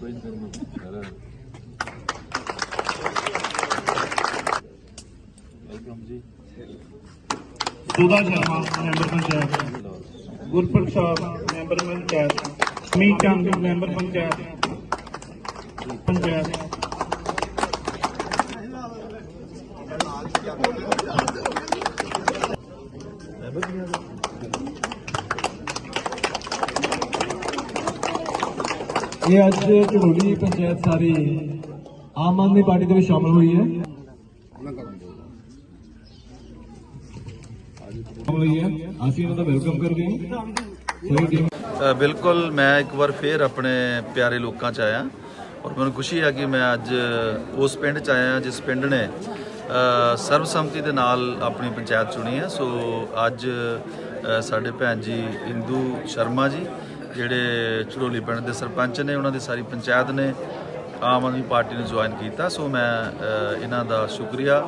ਕੋਈ ਨਹੀਂ ਕਰਨਾ welcome ji Suda Sharma member panchayat Gurprasad member panchayat Meet Chand member panchayat panchayat ਇਹ ਅੱਜ ਝੜੋਲੀ ਪੰਚਾਇਤ ਸਾਰੀ ਆਮ ਆਦਮੀ ਪਾਰਟੀ ਦੇ ਵਿੱਚ ਸ਼ਾਮਲ ਹੋਈ ਹੈ। ਅਸੀਂ ਇਹਨਾਂ ਦਾ ਵੈਲਕਮ ਕਰਦੇ ਹਾਂ। ਬਿਲਕੁਲ ਮੈਂ ਇੱਕ ਵਾਰ ਫੇਰ ਆਪਣੇ ਪਿਆਰੇ ਲੋਕਾਂ 'ਚ ਆਇਆ ਔਰ ਮੈਨੂੰ ਖੁਸ਼ੀ ਹੈ ਕਿ ਮੈਂ ਅੱਜ ਉਸ ਪਿੰਡ 'ਚ ਆਇਆ ਜਿਸ ਪਿੰਡ ਨੇ ਸਰਬਸੰਮਤੀ ਦੇ ਨਾਲ ਆਪਣੀ ਪੰਚਾਇਤ ਚੁਣੀ ਹੈ। ਸੋ ਅੱਜ ਸਾਡੇ ਭੈਣ ਜੀ ਇੰਦੂ ਸ਼ਰਮਾ ਜੀ ਜਿਹੜੇ ਚੜੋਲੀ ਪਿੰਡ ਦੇ ਸਰਪੰਚ ਨੇ, ਉਹਨਾਂ ਦੀ ਸਾਰੀ ਪੰਚਾਇਤ ਨੇ ਆਮ ਆਦਮੀ ਪਾਰਟੀ ਨੂੰ ਜੁਆਇਨ ਕੀਤਾ। ਸੋ ਮੈਂ ਇਹਨਾਂ ਦਾ ਸ਼ੁਕਰੀਆ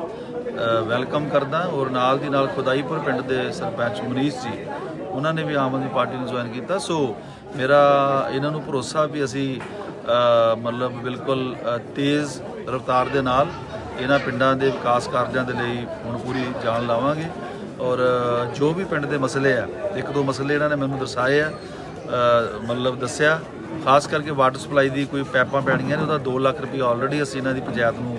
ਵੈਲਕਮ ਕਰਦਾ। ਔਰ ਨਾਲ ਦੀ ਨਾਲ ਖੁਦਾਈਪੁਰ ਪਿੰਡ ਦੇ ਸਰਪੰਚ ਮਨੀਸ਼ ਜੀ, ਉਹਨਾਂ ਨੇ ਵੀ ਆਮ ਆਦਮੀ ਪਾਰਟੀ ਨੂੰ ਜੁਆਇਨ ਕੀਤਾ। ਸੋ ਮੇਰਾ ਇਹਨਾਂ ਨੂੰ ਭਰੋਸਾ ਵੀ ਅਸੀਂ ਮਤਲਬ ਬਿਲਕੁਲ ਤੇਜ਼ ਰਫ਼ਤਾਰ ਦੇ ਨਾਲ ਇਹਨਾਂ ਪਿੰਡਾਂ ਦੇ ਵਿਕਾਸ ਕਾਰਜਾਂ ਦੇ ਲਈ ਹੁਣ ਪੂਰੀ ਜਾਨ ਲਾਵਾਂਗੇ। ਔਰ ਜੋ ਵੀ ਪਿੰਡ ਦੇ ਮਸਲੇ ਆ, ਇੱਕ ਦੋ ਮਸਲੇ ਇਹਨਾਂ ਨੇ ਮੈਨੂੰ ਦਰਸਾਏ ਆ। ਮਤਲਬ ਦੱਸਿਆ, ਖਾਸ ਕਰਕੇ ਵਾਟਰ ਸਪਲਾਈ ਦੀ ਕੋਈ ਪੈਪਾਂ ਪੈਣੀਆਂ ਨੇ, ਉਹਦਾ 2 ਲੱਖ ਰੁਪਏ ਆਲਰੇਡੀ ਅਸੀਂ ਇਹਨਾਂ ਦੀ ਪੰਚਾਇਤ ਨੂੰ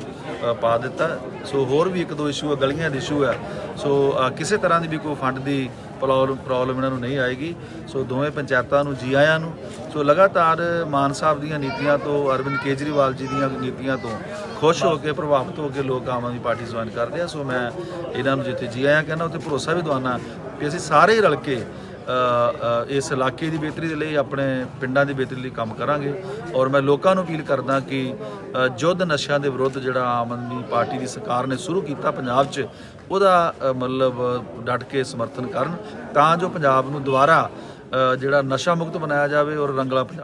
ਪਾ ਦਿੱਤਾ। ਸੋ ਹੋਰ ਵੀ ਇੱਕ ਦੋ ਇਸ਼ੂ ਹੈ ਗਲੀਆਂ ਦੇ ਇਸ਼ੂ ਹੈ ਸੋ ਕਿਸੇ ਤਰ੍ਹਾਂ ਦੀ ਵੀ ਕੋਈ ਫੰਡ ਦੀ ਪ੍ਰੋਬਲਮ ਪ੍ਰੋਬਲਮ ਇਹਨਾਂ ਨੂੰ ਨਹੀਂ ਆਏਗੀ। ਸੋ ਦੋਵੇਂ ਪੰਚਾਇਤਾਂ ਨੂੰ ਜੀ ਆਇਆਂ ਨੂੰ। ਸੋ ਲਗਾਤਾਰ ਮਾਨ ਸਾਹਿਬ ਦੀਆਂ ਨੀਤੀਆਂ ਤੋਂ, ਅਰਵਿੰਦ ਕੇਜਰੀਵਾਲ ਜੀ ਦੀਆਂ ਨੀਤੀਆਂ ਤੋਂ ਖੁਸ਼ ਹੋ ਕੇ, ਪ੍ਰਭਾਵਿਤ ਹੋ ਕੇ ਲੋਕ ਆਮ ਆਦਮੀ ਪਾਰਟੀ ਜੁਆਇਨ ਕਰਦੇ ਆ। ਸੋ ਮੈਂ ਇਹਨਾਂ ਨੂੰ ਜਿੱਥੇ ਜੀ ਆਇਆਂ ਕਹਿੰਦਾ, ਉੱਥੇ ਭਰੋਸਾ ਵੀ ਦਵਾਨਾ ਕਿ ਅਸੀਂ ਸਾਰੇ ਰਲ ਕੇ ਇਸ ਇਲਾਕੇ ਦੀ ਬਿਹਤਰੀ ਦੇ ਲਈ ਆਪਣੇ ਪਿੰਡਾਂ ਦੀ ਬਿਹਤਰੀ ਲਈ ਕੰਮ ਕਰਾਂਗੇ। ਔਰ ਮੈਂ ਲੋਕਾਂ ਨੂੰ ਅਪੀਲ ਕਰਦਾ ਕਿ ਅ, ਯੁੱਧ ਨਸ਼ਿਆਂ ਦੇ ਵਿਰੁੱਧ ਜਿਹੜਾ ਆਮ ਆਦਮੀ ਪਾਰਟੀ ਦੀ ਸਰਕਾਰ ਨੇ ਸ਼ੁਰੂ ਕੀਤਾ ਪੰਜਾਬ 'ਚ ਉਹਦਾ ਮਤਲਬ ਡਟ ਕੇ ਸਮਰਥਨ ਕਰਨ ਤਾਂ ਜੋ ਪੰਜਾਬ ਨੂੰ ਦੁਬਾਰਾ ਜਿਹੜਾ ਨਸ਼ਾ ਮੁਕਤ ਬਣਾਇਆ ਜਾਵੇ ਔਰ ਰੰਗਲਾ ਪੰਜਾਬ